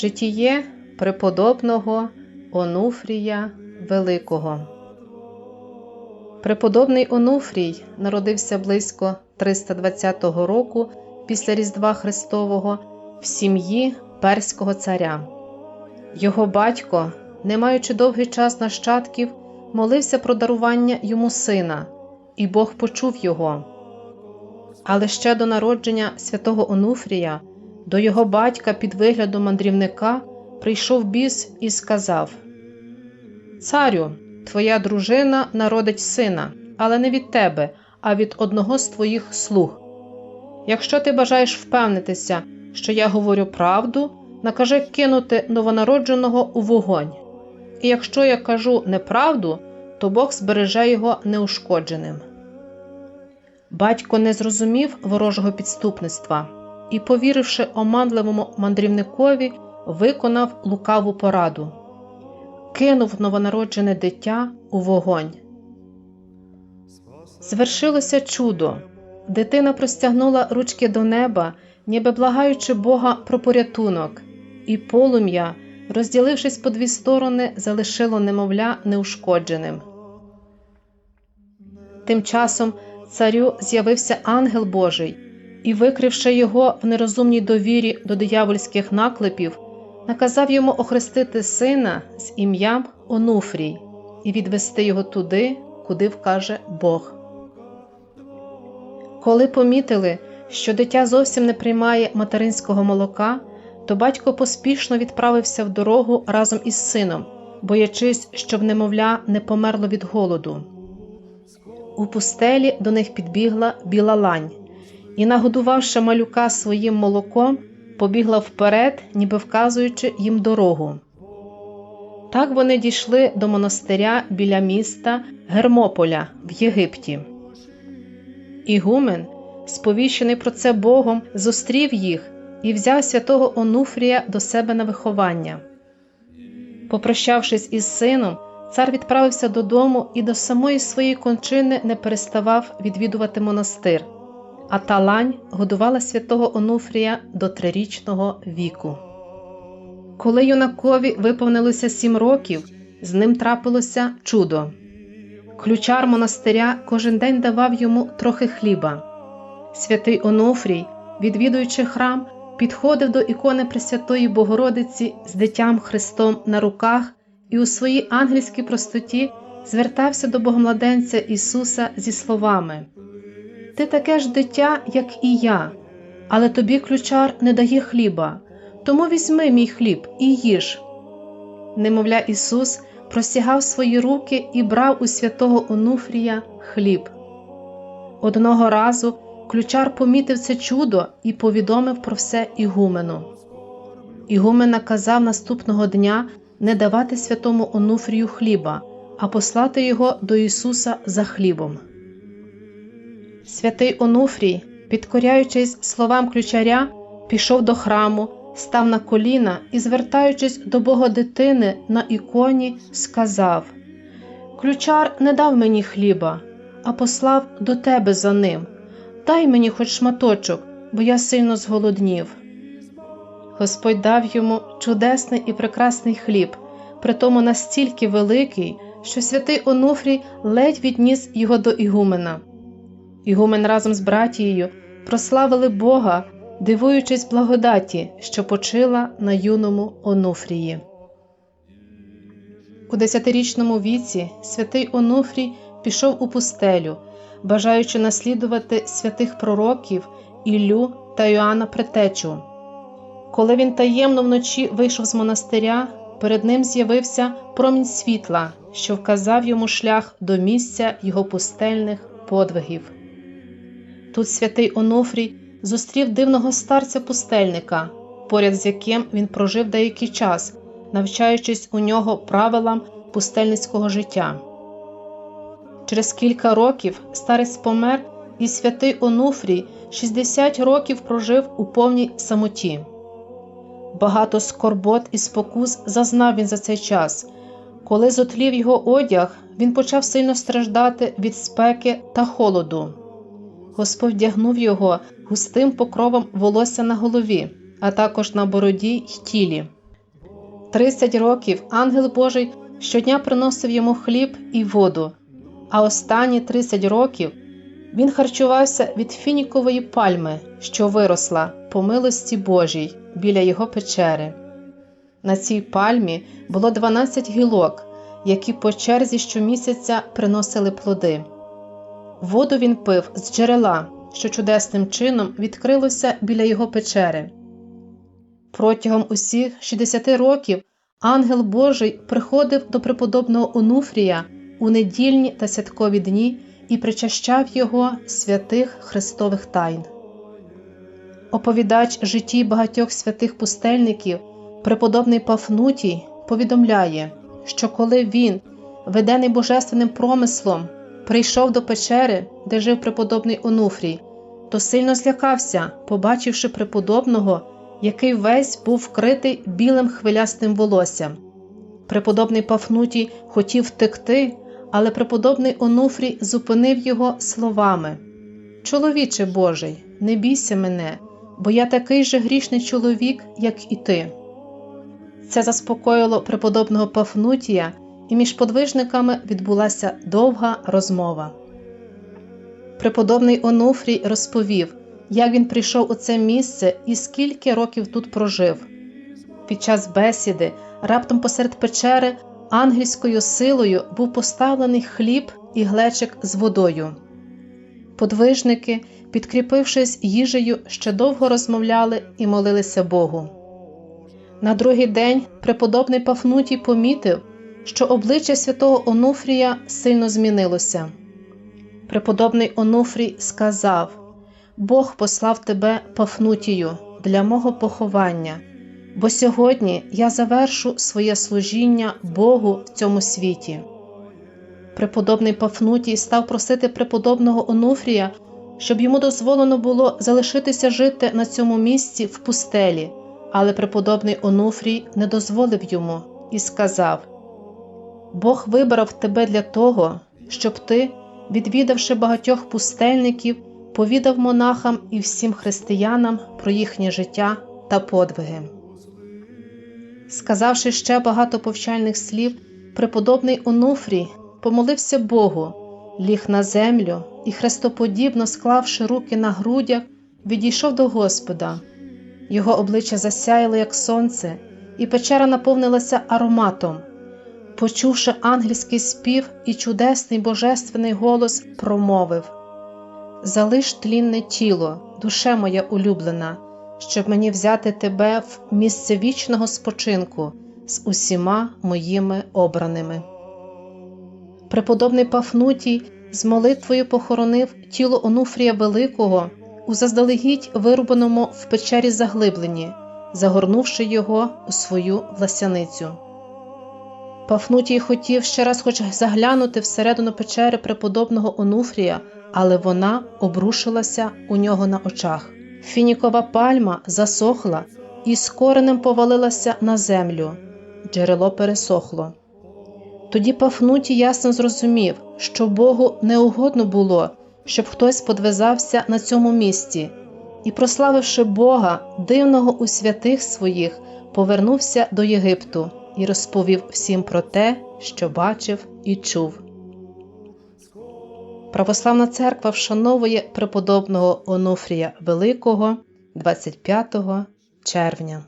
Житіє преподобного Онуфрія Великого. Преподобний Онуфрій народився близько 320 року після Різдва Христового в сім'ї перського царя. Його батько, не маючи довгий час нащадків, молився про дарування йому сина, і Бог почув його. Але ще до народження святого Онуфрія до його батька під виглядом мандрівника прийшов біс і сказав: Царю, твоя дружина народить сина, але не від тебе, а від одного з твоїх слуг. Якщо ти бажаєш впевнитися, що я говорю правду, накажи кинути новонародженого у вогонь. І якщо я кажу неправду, то Бог збереже його неушкодженим. Батько не зрозумів ворожого підступництва і, повіривши оманливому мандрівникові, виконав лукаву пораду, кинув новонароджене дитя у вогонь. Звершилося чудо. Дитина простягнула ручки до неба, ніби благаючи Бога про порятунок, і полум'я, розділившись по дві сторони, залишило немовля неушкодженим. Тим часом царю з'явився ангел Божий і, викривши його в нерозумній довірі до диявольських наклепів, наказав йому охрестити сина з ім'ям Онуфрій і відвести його туди, куди вкаже Бог. Коли помітили, що дитя зовсім не приймає материнського молока, то батько поспішно відправився в дорогу разом із сином, боячись, щоб немовля не померло від голоду. У пустелі до них підбігла біла лань і, нагодувавши малюка своїм молоком, побігла вперед, ніби вказуючи їм дорогу. Так вони дійшли до монастиря біля міста Гермополя в Єгипті. Ігумен, сповіщений про це Богом, зустрів їх і взяв святого Онуфрія до себе на виховання. Попрощавшись із сином, цар відправився додому і до самої своєї кончини не переставав відвідувати монастир, а талань годувала святого Онуфрія до трирічного віку. Коли юнакові виповнилося сім років, з ним трапилося чудо. Ключар монастиря кожен день давав йому трохи хліба. Святий Онуфрій, відвідуючи храм, підходив до ікони Пресвятої Богородиці з дитям Христом на руках і у своїй ангельській простоті звертався до Богомладенця Ісуса зі словами: Ти таке ж дитя, як і я, але тобі ключар не дає хліба, тому візьми мій хліб і їж. Немовля Ісус простягав свої руки і брав у святого Онуфрія хліб. Одного разу ключар помітив це чудо і повідомив про все Ігумену. Ігумен наказав наступного дня не давати святому Онуфрію хліба, а послати його до Ісуса за хлібом. Святий Онуфрій, підкоряючись словам ключаря, пішов до храму, став на коліна і, звертаючись до Бога дитини на іконі, сказав: Ключар не дав мені хліба, а послав до тебе за ним. Дай мені хоч шматочок, бо я сильно зголоднів. Господь дав йому чудесний і прекрасний хліб, притому настільки великий, що святий Онуфрій ледь відніс його до Ігумена. Ігумен разом з братією прославили Бога, дивуючись благодаті, що почила на юному Онуфрії. У десятирічному віці святий Онуфрій пішов у пустелю, бажаючи наслідувати святих пророків Іллю та Йоанна Претечу. Коли він таємно вночі вийшов з монастиря, перед ним з'явився промінь світла, що вказав йому шлях до місця його пустельних подвигів. Тут святий Онуфрій зустрів дивного старця пустельника, поряд з яким він прожив деякий час, навчаючись у нього правилам пустельницького життя. Через кілька років старець помер, і святий Онуфрій 60 років прожив у повній самоті. Багато скорбот і спокус зазнав він за цей час. Коли зотлів його одяг, він почав сильно страждати від спеки та холоду. Господь вдягнув його густим покровом волосся на голові, а також на бороді й тілі. Тридцять років ангел Божий щодня приносив йому хліб і воду, а останні 30 років він харчувався від фінікової пальми, що виросла по милості Божій біля його печери. На цій пальмі було 12 гілок, які по черзі щомісяця приносили плоди. Воду він пив з джерела, що чудесним чином відкрилося біля його печери. Протягом усіх 60 років ангел Божий приходив до преподобного Онуфрія у недільні та святкові дні і причащав його святих Христових тайн. Оповідач житті багатьох святих пустельників, преподобний Пафнутій, повідомляє, що коли він, ведений божественним промислом, прийшов до печери, де жив преподобний Онуфрій, то сильно злякався, побачивши преподобного, який весь був вкритий білим хвилястим волоссям. Преподобний Пафнутій хотів втекти, але преподобний Онуфрій зупинив його словами: Чоловіче Божий, не бійся мене, бо я такий же грішний чоловік, як і ти. Це заспокоїло преподобного Пафнутія, і між подвижниками відбулася довга розмова. Преподобний Онуфрій розповів, як він прийшов у це місце і скільки років тут прожив. Під час бесіди, раптом посеред печери, ангельською силою був поставлений хліб і глечик з водою. Подвижники, підкріпившись їжею, ще довго розмовляли і молилися Богу. На другий день преподобний Пафнутій помітив, що обличчя святого Онуфрія сильно змінилося. Преподобний Онуфрій сказав: Бог послав тебе Пафнутію для мого поховання, бо сьогодні я завершу своє служіння Богу в цьому світі. Преподобний Пафнутій став просити преподобного Онуфрія, щоб йому дозволено було залишитися жити на цьому місці в пустелі, але преподобний Онуфрій не дозволив йому і сказав: Бог вибрав тебе для того, щоб ти, відвідавши багатьох пустельників, повідав монахам і всім християнам про їхнє життя та подвиги. Сказавши ще багато повчальних слів, преподобний Онуфрій помолився Богу, ліг на землю і, хрестоподібно склавши руки на грудях, відійшов до Господа. Його обличчя засяяло, як сонце, і печера наповнилася ароматом. Почувши ангельський спів і чудесний божественний голос, промовив Залиш тлінне тіло, душе моя улюблена, щоб мені взяти тебе в місце вічного спочинку з усіма моїми обраними. Преподобний Пафнутій з молитвою похоронив тіло Онуфрія Великого у заздалегідь вирубаному в печері заглибленні, загорнувши його у свою власяницю. Пафнутій хотів ще раз хоч заглянути всередину печери преподобного Онуфрія, але вона обрушилася у нього на очах. Фінікова пальма засохла і з коренем повалилася на землю. Джерело пересохло. Тоді Пафнутій ясно зрозумів, що Богу не угодно було, щоб хтось подвизався на цьому місці, і, прославивши Бога, дивного у святих своїх, повернувся до Єгипту і розповів всім про те, що бачив і чув. Православна церква вшановує преподобного Онуфрія Великого 25 червня.